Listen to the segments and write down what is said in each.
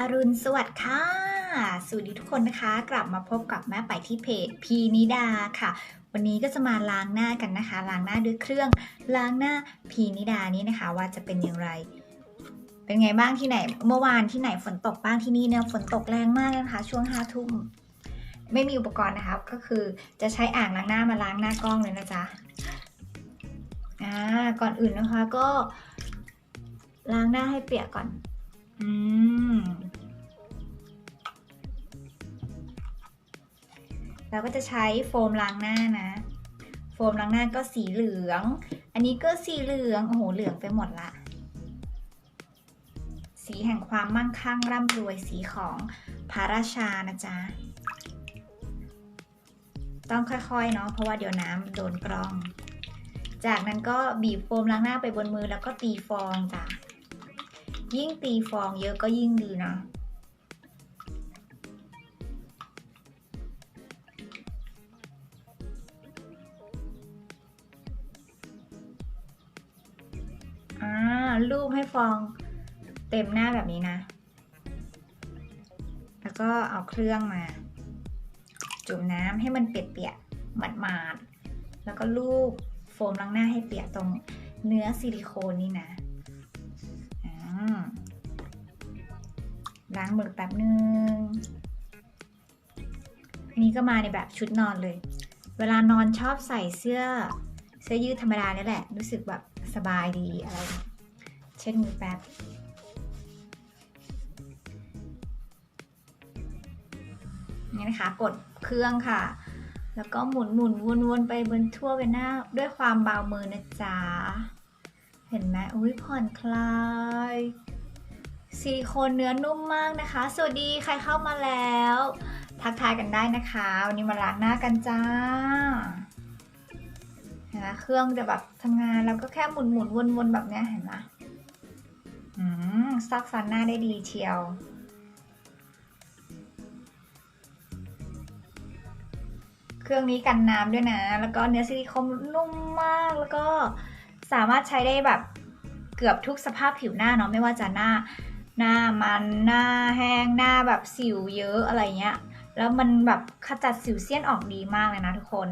อรุณสวัสดิ์ค่ะ สวัสดีทุกคนนะคะ กลับมาพบกับแม่ไปที่เพจพีนิดาค่ะ วันนี้ก็จะมาล้างหน้ากันนะคะ ล้างหน้าด้วยเครื่องล้างหน้าพีนิดานี้นะคะ ว่าจะเป็นอย่างไร เป็นไงบ้างที่ไหน เมื่อวานที่ไหนฝนตกบ้างที่นี่เนี่ยฝนตกแรงมากนะคะ ช่วงห้าทุ่ม ไม่มีอุปกรณ์นะคะ ก็คือจะใช้อ่างล้างหน้ามาล้างหน้ากล้องเลยนะจ๊ะอ่าก่อนอื่นนะคะก็ ล้างหน้าให้เปียกก่อน อืม เราก็จะใช้โฟมล้างหน้านะ โฟมล้างหน้าก็สีเหลือง อันนี้ก็สีเหลือง โอ้โห เหลืองไปหมดละ สีแห่งความมั่งคั่งร่ำรวยสีของพระราชานะจ๊ะ ต้องค่อยๆเนาะ เพราะว่าเดี๋ยวน้ำโดนกรอง จากนั้นก็บีบโฟมล้างหน้าไปบนมือแล้วก็ตีฟองจ้ะ ยิ่งตีฟองเยอะก็ยิ่งดีนะ อ่าลูบให้ฟองเต็มหน้าแบบนี้นะ แล้วก็เอาเครื่องมา จุ่มน้ำให้มันเปียกๆหมาดๆแล้วก็ลูบโฟมล้างหน้าให้เปียกตรงเนื้อซิลิโคนนี่นะ ล้างมือแป๊บนึง อันนี้ก็มาในแบบชุดนอนเลย เวลานอนชอบใส่เสื้อ เสื้อยืดธรรมดานี่แหละ รู้สึกแบบสบายดีอะไร เช็ดมือแป๊บนี่นะคะกดเครื่องค่ะ แล้วก็หมุนหมุนวนวนไปบนทั่วไปหน้าด้วยความเบามือนะจ๊ะ เห็นไหมอุ้ยผ่อนคลาย ซิลิโคนเนื้อนุ่มมากนะคะ สวัสดีใครเข้ามาแล้ว ทักทายกันได้นะคะวันนี้มาล้างหน้ากันจ้าเห็นไหมเครื่องจะแบบทำงานแล้วก็แค่หมุนหมุนวนวนแบบเนี้ยเห็นไหมอืมซักฟันหน้าได้ดีเชียวเครื่องนี้กันน้ำด้วยนะ แล้วก็เนื้อซิลิโคนนุ่มมาก แล้วก็สามารถใช้ได้แบบเกือบทุกสภาพผิวหน้าเนาะ ไม่ว่าจะหน้า หน้ามันหน้าแห้งหน้าแบบสิวเยอะอะไรเงี้ย แล้วมันแบบขจัดสิวเซียนออกดีมากเลยนะทุกคน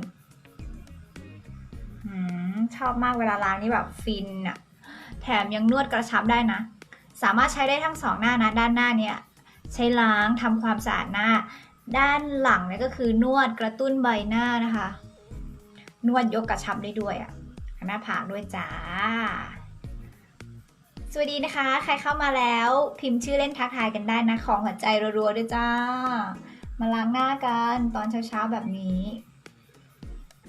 อชอบมากเวลาล้างนี่แบบฟินอะแถมยังนวดกระชับได้นะ สามารถใช้ได้ทั้งสองหน้านะ ด้านหน้าเนี่ยใช้ล้างทำความสะอาดหน้า ด้านหลังเนี่ยก็คือนวดกระตุ้นใบหน้านะคะ นวดยกกระชับได้ด้วยอะหน้าผากด้วยจ้า สวัสดีนะคะ ใครเข้ามาแล้วพิมพ์ชื่อเล่นทักทายกันได้นะของหัวใจรัวๆด้วยจ้า มาล้างหน้ากันตอนเช้าๆแบบนี้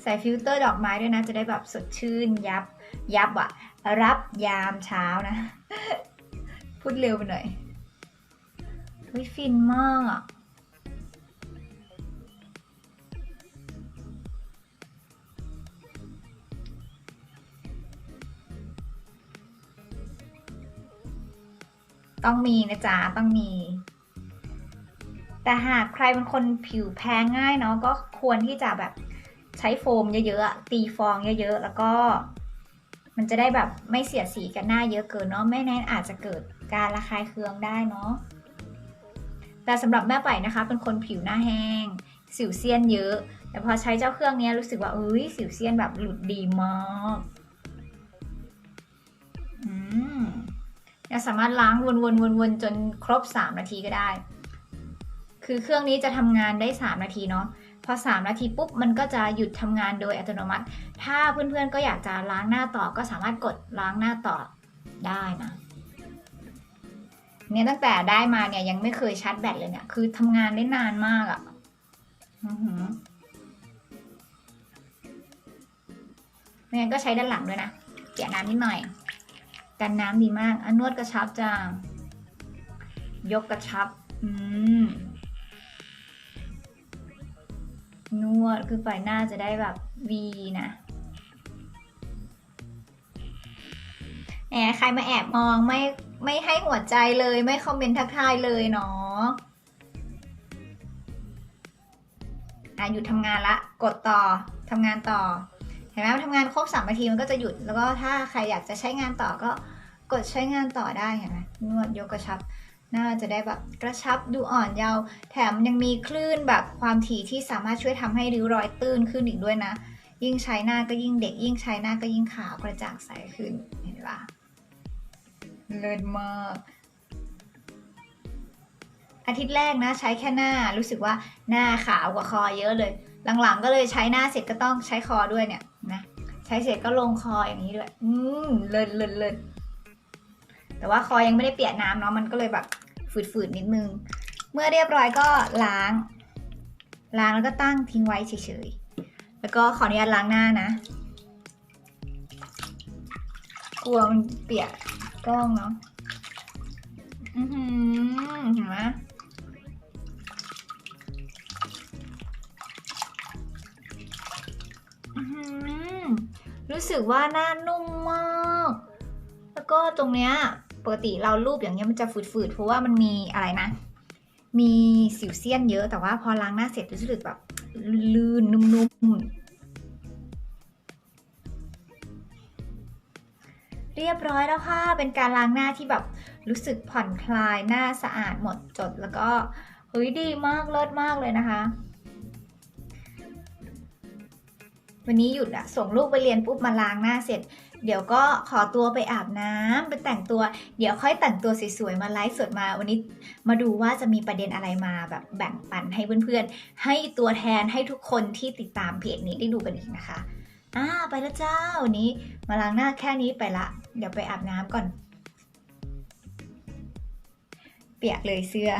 ใส่ฟิลเตอร์ดอกไม้ด้วยนะ จะได้แบบสดชื่นยับยับอะรับยามเช้านะ พูดเร็วไปหน่อยวิฟินมากอะ ต้องมีนะจ๊ะต้องมี แต่หากใครเป็นคนผิวแพ้ง่ายเนาะก็ควรที่จะแบบใช้โฟมเยอะๆตีฟองเยอะๆแล้วก็ มันจะได้แบบไม่เสียสีกันหน้าเยอะเกินเนาะไม่แนั้นอาจจะเกิดการระคายเคืองได้เนาะแต่สำหรับแม่ไปนะคะ เป็นคนผิวหน้าแห้ง สิวเซียนเยอะ แต่พอใช้เจ้าเครื่องนี้รู้สึกว่าเอ้ยสิวเซียนแบบหลุดดีมากอืม เราสามารถล้างวนๆๆๆจนครบ 3 นาทีก็ได้ คือเครื่องนี้จะทำงานได้ 3 นาทีเนาะพอ 3 นาทีปุ๊บมันก็จะหยุดทำงานโดยอัตโนมัติ ถ้าเพื่อนๆก็อยากจะล้างหน้าต่อก็สามารถกดล้างหน้าต่อได้นะเนี่ยตั้งแต่ได้มาเนี่ยยังไม่เคยชาร์จแบตเลยเนี่ย คือทำงานได้นานมากอะ่ะไม่งั้นก็ใช้ด้านหลังด้วยนะเปียน้ำนิดหน่อย กันน้ำดีมากอนนวดกระชับจ้ายกกระชับ อืม นวดคือฝ่ายหน้าจะได้แบบวีนะแหมใครมาแอบมองไม่ไม่ให้หัวใจเลยไม่คอมเมนต์ทักทายเลยเนาะอะหยุดทำงานละ กดต่อทำงานต่อ ห็นไหมทำงานครบสามนาทีมันก็จะหยุด แล้วก็ถ้าใครอยากจะใช้งานต่อก็กดใช้งานต่อได้เห็นไหมนวดยกกระชับน่าจะได้แบบกระชับดูอ่อนเยาว์แถมยังมีคลื่นแบบความถี่ที่สามารถช่วยทำให้ริ้วรอยตื้นขึ้นอีกด้วยนะ ยิ่งใช้หน้าก็ยิ่งเด็ก ยิ่งใช้หน้าก็ยิ่งขาวกระจ่างใสขึ้นเห็นปะเลิศมากอาทิตย์แรกนะใช้แค่หน้ารู้สึกว่าหน้าขาวกว่าคอเยอะเลย หลังๆก็เลยใช้หน้าเสร็จก็ต้องใช้คอด้วยเนี่ย นะใช้เสร็จก็ลงคออย่างนี้ด้วย อืมเลิศเลิศเลิศแต่ว่าคอยังไม่ได้เปียกน้ำเนาะมันก็เลยแบบฝืดๆนิดนึง เมื่อเรียบร้อยก็ล้าง ล้างแล้วก็ตั้งทิ้งไว้เฉยๆ แล้วก็ขออนุญาตล้างหน้านะ กลัวมันเปียกกล้องเนาะอือหือเห็นไหม สึกว่าหน้านุ่มมาก แล้วก็ตรงเนี้ยปกติเรารูปอย่างเงี้ยมันจะฝืดๆ เพราะว่ามันมีอะไรนะ มีสิวเซียนเยอะ แต่ว่าพอล้างหน้าเสร็จรู้สึกแบบลื่นนุ่มๆ เรียบร้อยแล้วค่ะ เป็นการล้างหน้าที่แบบรู้สึกผ่อนคลายหน้าสะอาดหมดจดแล้วก็เฮ้ยดีมากเลิศมากเลยนะคะ วันนี้หยุดอะส่งลูกไปเรียนปุ๊บมาล้างหน้าเสร็จ เดี๋ยวก็ขอตัวไปอาบน้ำไปแต่งตัว เดี๋ยวค่อยแต่งตัวสวยๆมาไลฟ์สดมา วันนี้มาดูว่าจะมีประเด็นอะไรมาแบบแบ่งปันให้เพื่อนๆ ให้ตัวแทนให้ทุกคนที่ติดตามเพจนี้ได้ดูกันอีกนะคะอ่าไปแล้วจ้าวันนี้มาล้างหน้าแค่นี้ไปละ เดี๋ยวไปอาบน้ำก่อน เปียกเลยเสื้อ